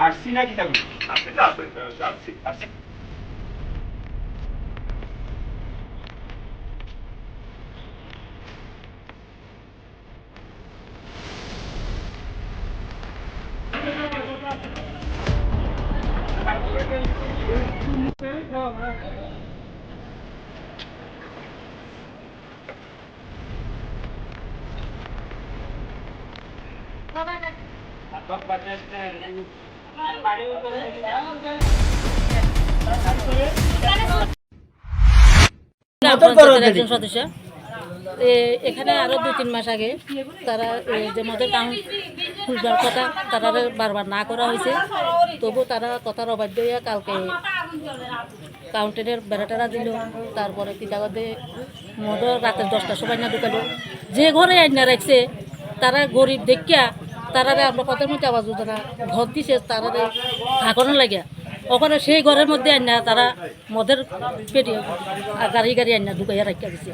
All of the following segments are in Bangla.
আসছি নাকি কি থাকবে আপনি তো আসছি একজন সদস্য। এ, এখানে আরও দু তিন মাস আগে তারা যে মদের কাউন্ট খুলবার কথা তারা বারবার না করা হয়েছে। তবু তারা কথার অবাধ্য হইয়া কালকে কাউন্টারের বেড়াটারা দিল। তারপরে পিতাগতে মদর রাতের দশটার সময় না ঢুকালো। যে ঘরে আইনা রাখছে তারা গরিব দেখিয়া তারা আমরা কথার মধ্যে আওয়াজ উঠে না। ঘর দিছে তারা থাকানো লাগে। ওখানে সেই ঘরের মধ্যে আইনা তারা মদের পেটি গাড়ি গাড়ি আইনা ঢুকাইয়া রাখিয়া দিছে।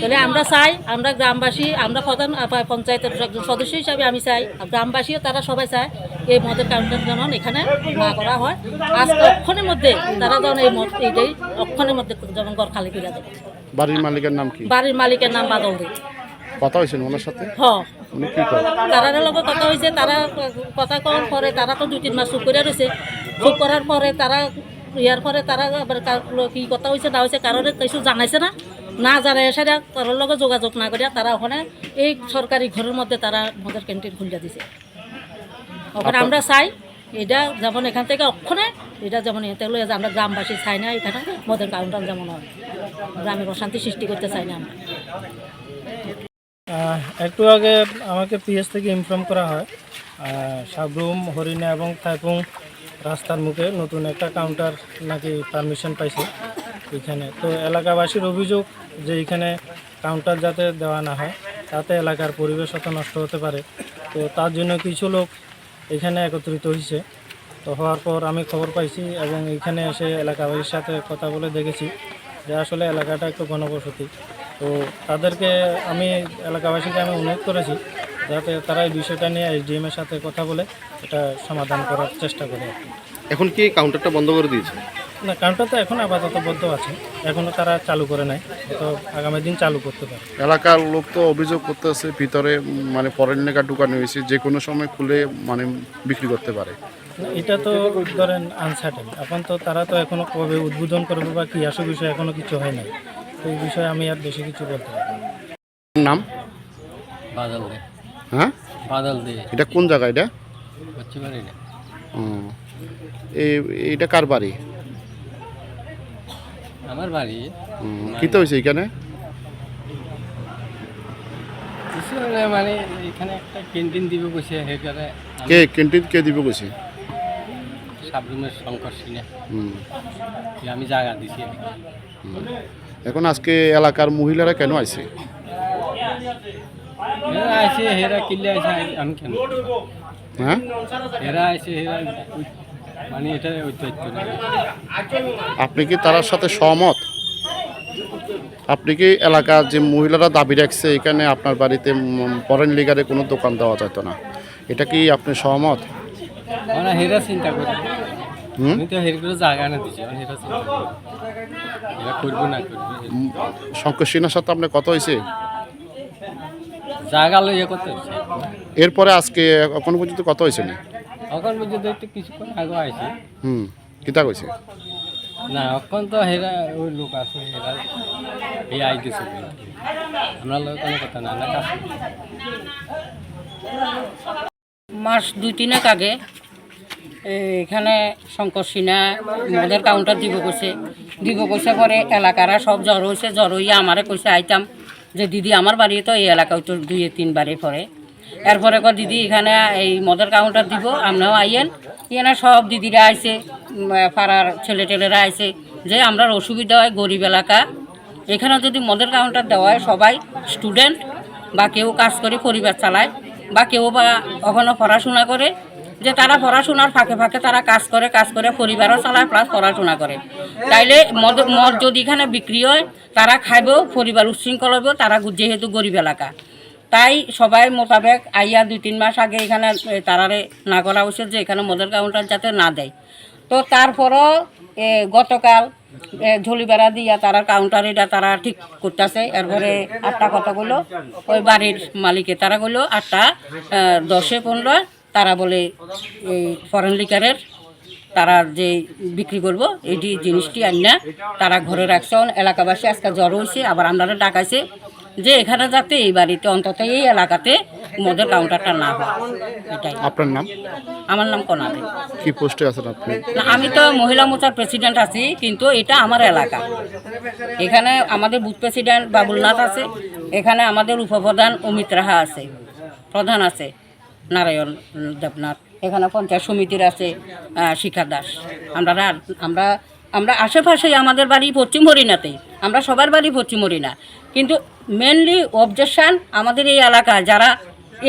তাহলে আমরা চাই আমরা গ্রামবাসী আমরা প্রধান পঞ্চায়েতের একজন সদস্য হিসাবে আমি চাই আর গ্রামবাসীও তারা সবাই চায় এই মদের কাউন্টার যেন এখানে না করা হয়। আজকে অক্ষণের মধ্যে তারা যেন এই মদ এইটাই অক্ষণের মধ্যে যেমন ঘর খালি করে দেয়। বাড়ির মালিকের নাম কি? বাড়ির মালিকের নাম বাদল দেয় কথা হয়েছিল ওনার সাথে? হ উনি কি করে তারার লগে কথা হয়েছে তারা কথা কওয়ার পরে তারা তো দুই তিন মাস চুপ করে রয়েছে। চুপ করার পরে তারা ইয়ার পরে তারা আবার কি কথা হয়েছে না হয়েছে কারণে কিছু জানাইছে না। না জানাই সেটা কারোর লগে যোগাযোগ না করিয়া তারা ওখানে এই সরকারি ঘরের মধ্যে তারা মদের ক্যান্টিন খুলে দিছে। ওখানে আমরা চাই এটা যেমন এখান থেকে অক্ষণে এটা যেমন এতে লইয়া যে আমরা গ্রামবাসী চাই না এখানে মদের কাউন্টার যেমন হয়। গ্রামের অশান্তি সৃষ্টি করতে চাই না আমরা। একটু আগে আমাকে পিএস থেকে ইনফর্ম করা হয় সাবরুম, হরিণা এবং থাইপুং রাস্তার মুখে নতুন একটা কাউন্টার নাকি পারমিশন পাইছে এখানে। তো এলাকাবাসীর অভিযোগ যে এখানে কাউন্টার যাতে দেওয়া না হয়, তাতে এলাকার পরিবেশ অত নষ্ট হতে পারে। তো তার জন্য কিছু লোক এখানে একত্রিত হয়েছে তো হওয়ার পর আমি খবর পাইছি এবং এখানে এসে এলাকাবাসীর সাথে কথা বলে দেখেছি যে আসলে এলাকাটা একটু ঘনবসতি। তো তাদেরকে আমি এলাকাবাসীকে আমি অনুরোধ করেছি যাতে তারা এই বিষয়টা নিয়ে এসডিএম এর সাথে কথা বলে এটা সমাধান করার চেষ্টা করে। এখন কি কাউন্টারটা বন্ধ করে দিয়েছে? না কাউন্টার তো এখন আপাতত বদ্ধ আছে। এখনও তারা চালু করে নাই। তো আগামী দিন চালু করতে পারে। এলাকার লোক তো অভিযোগ করতেছে ভিতরে মানে পরের নেকা ঢুকানো হয়েছে যে কোনো সময় খুলে মানে বিক্রি করতে পারে। এটা তো ধরেন আনসার্টেন এখন তো তারা তো এখনও কবে উদ্বোধন করবে বা কি আসল বিষয় এখনও কিছু হয় নাই। এই বিষয়ে আমি আর বেশি কিছু বলতে পারব না। নাম? বাদল দে। হ্যাঁ? বাদল দে। এটা কোন জায়গা এটা? হচ্ছে পারি না ও, এইটা কার বাড়ি? আমার বাড়ি। হুম, কি তো হয়েছে এখানে? কিছু হলে মানে এখানে একটা ক্যান্টিন দিবে বসে সেখানে কে ক্যান্টিন কে দিবে গেছে সাবরুমের শঙ্কর সিনে হুম, আমি জায়গা দিছি। হুম। এখন আজকে এলাকার মহিলারা কেন হেরা আমি কেন? হ্যাঁ? হেরা আছে হেরা মানে এটা আপনি কি তার সাথে সহমত? আপনি কি এলাকার যে মহিলারা দাবি রাখছে এখানে আপনার বাড়িতে ফরেন লিগারে কোনো দোকান দেওয়া যেত না? এটা কি আপনি সহমত? মানে হেরা চিন্তা করি। শঙ্কর সিনহার সাথে আপনার কথা হয়েছে? এরপরে আজকে এখন পর্যন্ত কথা হয়েছে না? এখন পর্যন্ত একটু কিছুক্ষণ আগে আইছে। হুম কিতা কইছে? না এখন তো হেরা ওই লোক আছে হেরা এই আই দিছে। আমরা লোক কোনো কথা না না। মাস দুই তিনেক আগে এখানে শঙ্কর সিনহা মদের কাউন্টার দিব কইছে। দিব কইছে পরে এলাকারা সব জ্বর হয়েছে জ্বর হইয়া আমারে কইছে, আইতাম যে দিদি আমার বাড়ি তো এই এলাকায় তো দুই তিনবারে পরে। এরপরে কর দিদি, এখানে এই মদের কাউন্টার দিব, আমরাও আইয়েন। এখানে সব দিদিরা আইছে পাড়ার ছেলে টেলেরা আইছে যে আমরা অসুবিধা হয়, গরিব এলাকা। এখানে যদি মদের কাউন্টার দেওয়া হয়, সবাই স্টুডেন্ট বা কেউ কাজ করে, পরিবার চালায় বা কেউ বা ওখানে পড়াশোনা করে যে তারা পড়াশোনার ফাঁকে ফাঁকে তারা কাজ করে কাজ করে, পরিবারও চালায় প্লাস পড়াশোনা করে। তাইলে মদ মদ যদি এখানে বিক্রি হয়, তারা খাইবেও পরিবার উচ্ছৃঙ্খল হইবেও তারা যেহেতু গরিব এলাকা। তাই সবাই মোতাবেক আইয়া দুই তিন মাস আগে এখানে তারারে না করা উচিত যে এখানে মদের কাউন্টার যাতে না দেয়। তো তারপরও গতকাল ঝুলিবেড়া দিয়া তারা কাউন্টার এটা তারা ঠিক করতেছে। এরপরে আটটা গুলো ওই বাড়ির মালিকে তারা গুলো আটটা দশে পনেরো তারা বলে এই ফরেন লিকারের তারা যে বিক্রি করব এইটি জিনিসটি আনিয়া তারা ঘরে রাখছে। এলাকাবাসী আজকে জ্বর হয়েছে আবার আমরা ডাকাইছে যে এখানে যাতে এই বাড়িতে অন্তত এই এলাকাতে মদের কাউন্টারটা না হয়। এটাই। আপনার নাম? আমার নাম কনাদে। কি পোস্টে আছেন আপনি? না আমি তো মহিলা মোর্চার প্রেসিডেন্ট আছি কিন্তু এটা আমার এলাকা। এখানে আমাদের বুথ প্রেসিডেন্ট বাবুলনাথ আছে এখানে আমাদের উপপ্রধান অমিত রাহা আছে প্রধান আছে। নারায়ণ দেবনাথ এখানে পঞ্চায়েত সমিতির আছে শিখা দাস। আমরা আমরা আমরা আশেপাশেই আমাদের বাড়ি পশ্চিম হরিণাতেই আমরা সবার বাড়ি পশ্চিম হরিণা। কিন্তু মেনলি অবজেকশান আমাদের এই এলাকায় যারা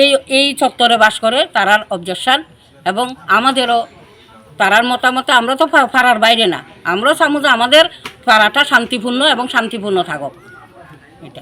এই এই চত্বরে বাস করে, তারার অবজেকশান এবং আমাদেরও তারার মতামতে আমরা তো পাড়ার বাইরে না। আমরাও চামু আমাদের পাড়াটা শান্তিপূর্ণ এবং শান্তিপূর্ণ থাকুক। এটা